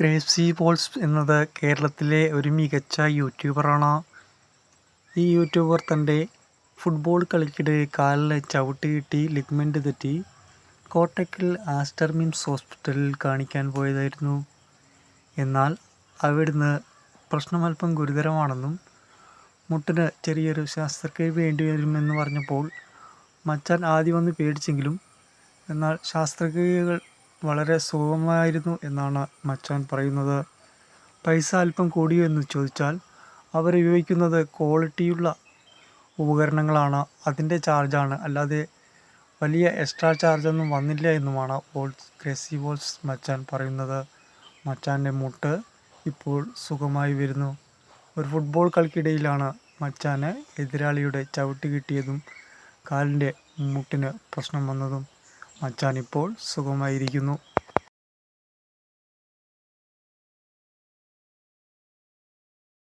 Crazy Paul's എന്നത് കേരളത്തിലെ ഒരു മികച്ച യൂട്യൂബറാണ്. ഈ യൂട്യൂബർ തന്റെ ഫുട്ബോൾ കളിക്കിടെ കാലിൽ ചവിട്ട് കിട്ടി ലിഗ്മെന്റ് തെറ്റി കോട്ടക്കിൽ ആസ്റ്റർ ഹോസ്പിറ്റലിൽ കാണിക്കാൻ പോയതായിരുന്നു. എന്നാൽ അവിടുന്ന് പ്രശ്നം അല്പം ഗുരുതരമാണെന്നും മുട്ടിന് ചെറിയൊരു ശസ്ത്രക്രിയ വേണ്ടി വരുമെന്ന് പറഞ്ഞപ്പോൾ മച്ചാൻ ആദ്യം വന്ന് പേടിച്ചെങ്കിലും എന്നാൽ ശസ്ത്രക്രിയകൾ വളരെ സുഖമായിരുന്നു എന്നാണ് മച്ചാൻ പറയുന്നത്. പൈസ അല്പം കൂടിയോ എന്ന് ചോദിച്ചാൽ അവർ ഉപയോഗിക്കുന്നത് ക്വാളിറ്റിയുള്ള ഉപകരണങ്ങളാണ്. അതിന്റെ ചാർജാണ്. അല്ലാതെ വലിയ എക്സ്ട്രാ ചാർജൊന്നും വന്നില്ല എന്നുമാണ് വോൾസ് ക്രേസി വോൾസ് മച്ചാൻ പറയുന്നത്. മച്ചാന്റെ മുട്ട് ഇപ്പോൾ സുഖമായി വരുന്നു. ഒരു ഫുട്ബോൾ കളിക്കിടയിലാണ് മച്ചാന് എതിരാളിയുടെ ചവിട്ട് കിട്ടിയതും കാലിന്റെ മുട്ടിന് പ്രശ്നം വന്നതും. മച്ചാൻ ഇപ്പോൾ സുഖമായിരിക്കുന്നു.